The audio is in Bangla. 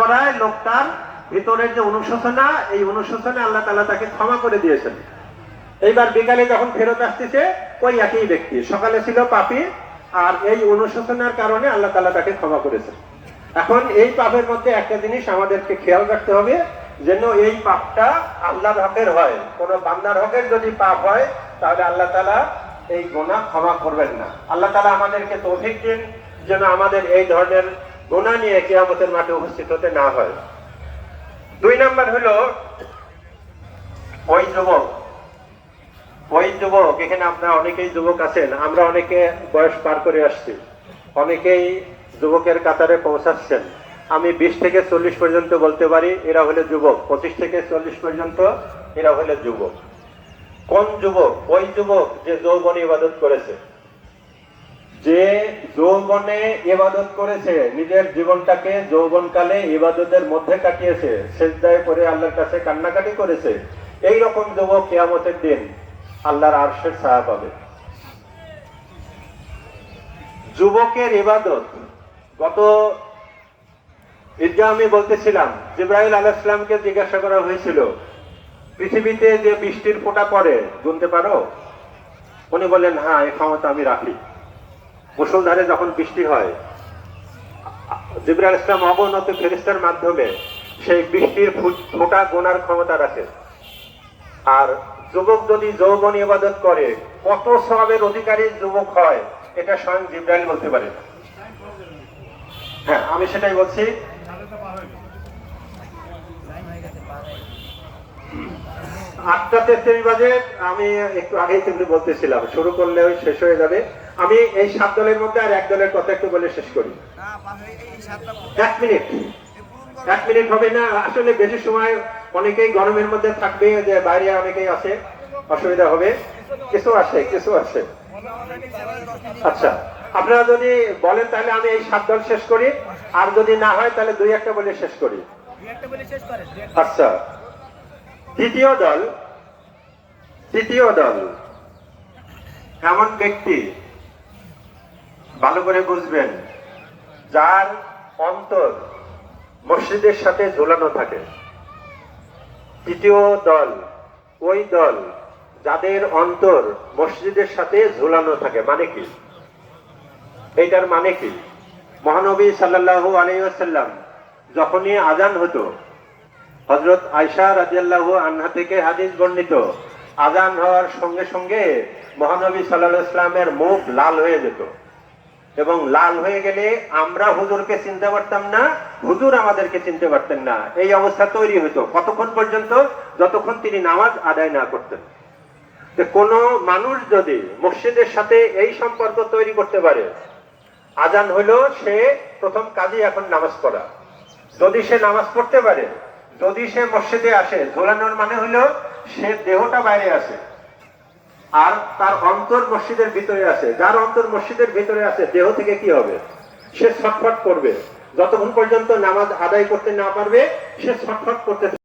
করায় লোকটার ভিতরের যে অনুশোচনা, এই অনুশোচনা আল্লাহ তালা তাকে ক্ষমা করে দিয়েছেন। এইবার বিকালে যখন ফেরত আসতেছে, ওই একই ব্যক্তি। সকালে ছিল পাপি, আর এই অনুশোচনার কারণে আল্লাহ তালা তাকে ক্ষমা করেছেন। এখন এই পাপের মধ্যে একটা জিনিস আমাদেরকে খেয়াল রাখতে হবে, যেন এই পাপটা আল্লাহর হকের হয়। কোন বান্দার হকের যদি পাপ হয়, তাহলে আল্লাহ তালা এই গোনা ক্ষমা করবেন না। আল্লাহ তালা আমাদেরকে তৌফিক দিন, যেন আমাদের এই ধরনের গোনা নিয়ে কেয়ামতের মাঠে উপস্থিত হতে না হয়। দুই নাম্বার হলো, ওই যুবক ওই যুবক, এখানে আপনারা অনেকেই যুবক আছেন, আমরা অনেকে বয়স পার করে আসছি। অনেকেই যুবকের কাতারে পৌঁছাচ্ছেন। আমি বিশ থেকে চল্লিশ পর্যন্ত বলতে পারি, এরা হলে যুবক। পঁচিশ থেকে চল্লিশ পর্যন্ত এরা হলে যুবক। কোন যুবক? ওই যুবক যে যৌবন ইবাদত করেছে। যে যৌবনে ইবাদত করেছে, নিজের জীবনটাকে যৌবনকালে ইবাদতের মধ্যে কাটিয়েছে, সেজদায় পরে আল্লাহর কাছে কান্নাকাটি করেছে এই রকম যুবক কেয়ামতের দিন আল্লাহর আরশের ছায়া পাবে। যুবকের ইবাদত, গত ঈদে আমি বলতেছিলাম জিব্রাহিল আলাইসলামকে জিজ্ঞাসা করা হয়েছিল, পৃথিবীতে যে বৃষ্টির ফোঁটা পড়ে, গুনতে পারো? উনি বললেন হ্যাঁ এই ক্ষমতা আমি রাখি। মুসলধারে যখন বৃষ্টি হয় জিবরাল ইসলাম অবনত ফেরিস্তার মাধ্যমে সেই বৃষ্টির ফোটা গোনার ক্ষমতা রাখে। আর যুবক যদি যৌবন ইবাদত করে, কত সবের অধিকারী যুবক হয়, এটা স্বয়ং জিব্রাইল বলতে পারে। হ্যাঁ আমি সেটাই বলছি। আটটা তেত্রিশ বাজে আমি একটু আগেই কিন্তু বলতেছিলাম শুরু করলে ওই শেষ হয়ে যাবে। আমি এই সাত দলের মধ্যে আর এক দলের কথা একটু বলে শেষ করি। এক মিনিট। এক মিনিট হবে না আসলে বেশি সময় অনেকেই গরমের মধ্যে থাকবে যে বাইরে অনেকেই আছে অসুবিধা হবে। কিছু আছে কিছু আছে। আচ্ছা আপনারা যদি বলেন তাহলে আমি এই সাত দল শেষ করি আর যদি না হয় তাহলে দুই একটা বলে শেষ করি। আচ্ছা দ্বিতীয় দল, তৃতীয় দল, এমন ব্যক্তি, ভালো করে বুঝবেন, যার অন্তর মসজিদের সাথে ঝোলানো থাকে। তৃতীয় দল, ওই দল যাদের অন্তর মসজিদের সাথে ঝোলানো থাকে মানে কি? এইটার মানে কি? মহানবী সাল্লাল্লাহু আলাইহি যখনই আজান হতো হজরত আয়সা রাজিয়াল্লাহু আনহা থেকে হাদিস বর্ণিত, আজান হওয়ার সঙ্গে সঙ্গে মহানবী সাল্লাহ ইসলামের মুখ লাল হয়ে যেত। এবং লাল হয়ে গেলে আমরা হুজুরকে চিনতে পারতাম না, হুজুর আমাদেরকে চিনতে পারতেন না। এই অবস্থা তৈরি হতো, কতক্ষণ পর্যন্ত? যতক্ষণ তিনি নামাজ আদায় না করতেন। কোনো মানুষ যদি মসজিদের সাথে এই সম্পর্ক তৈরি করতে পারে, আজান হলো সে প্রথম কাজই এখন নামাজ পড়া। যদি সে নামাজ পড়তে পারে যদি সে মসজিদে আসে ঝোলানোর মানে হইল সে দেহটা বাইরে আছে আর তার অন্তর মসজিদের ভিতরে আছে। যার অন্তর মসজিদের ভিতরে আছে, দেহ থেকে কি হবে? সে ছটফট করবে। যতক্ষণ পর্যন্ত নামাজ আদায় করতে না পারবে, সে ছটফট করতে